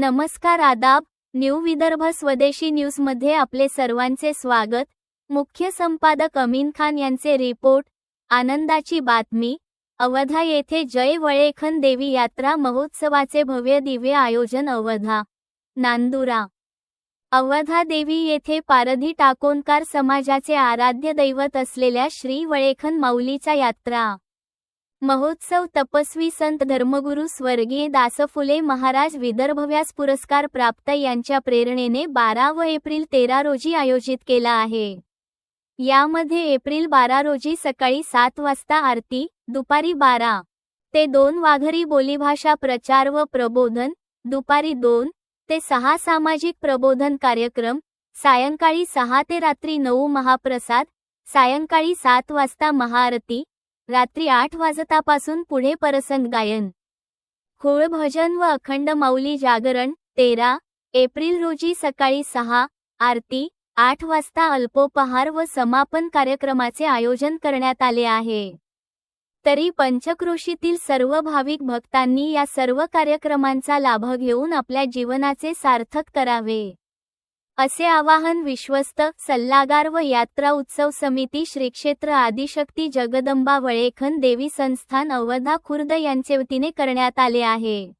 नमस्कार आदाब न्यू विदर्भ स्वदेशी न्यूजमध्ये आपले सर्वांचे स्वागत. मुख्य संपादक अमीन खान यांचे रिपोर्ट आनंदाची बातमी. अवधा येथे जय वळेखन देवी यात्रा महोत्सवाचे भव्य दिव्य आयोजन अवधा नांदुरा. अवधा देवी येथे पारधी टाकोणकार समाजाचे आराध्य दैवत असलेल्या श्री वळेखन माऊलीचा यात्रा. महोत्सव तपस्वी संत धर्मगुरू स्वर्गीय दासफुले महाराज विदर्भ व्यास पुरस्कार प्राप्त यांच्या प्रेरणेने बारा व एप्रिल तेरा रोजी आयोजित केला आहे. यामध्ये एप्रिल बारा रोजी सकाळी सात वाजता आरती दुपारी बारा. ते दोन वाघरी बोलीभाषा प्रचार व प्रबोधन दुपारी दोन. ते सहा सामाजिक प्रबोधन कार्यक्रम सायंकाळी सहा ते रात्री नऊ महाप्रसाद सायंकाळी सात वाजता महाआरती रात्री आठ वाजतापासून पुढे परसंग गायन. खोळ भजन व अखंड माऊली जागरण तेरा एप्रिल रोजी सकाळी सहा आरती आठ वाजता अल्पोपहार व समापन कार्यक्रमाचे आयोजन करण्यात आले आहे. तरी पंचक्रोशीतील सर्व भाविक भक्तांनी या सर्व कार्यक्रमांचा लाभ घेऊन आपल्या जीवनाचे सार्थक करावे. असे आवाहन विश्वस्त सल्लागार व यात्रा उत्सव समिती श्रीक्षेत्र आदिशक्ती जगदंबा वळेखन देवी संस्थान अवधा खुर्द यांचे वतीने करण्यात आले आहे.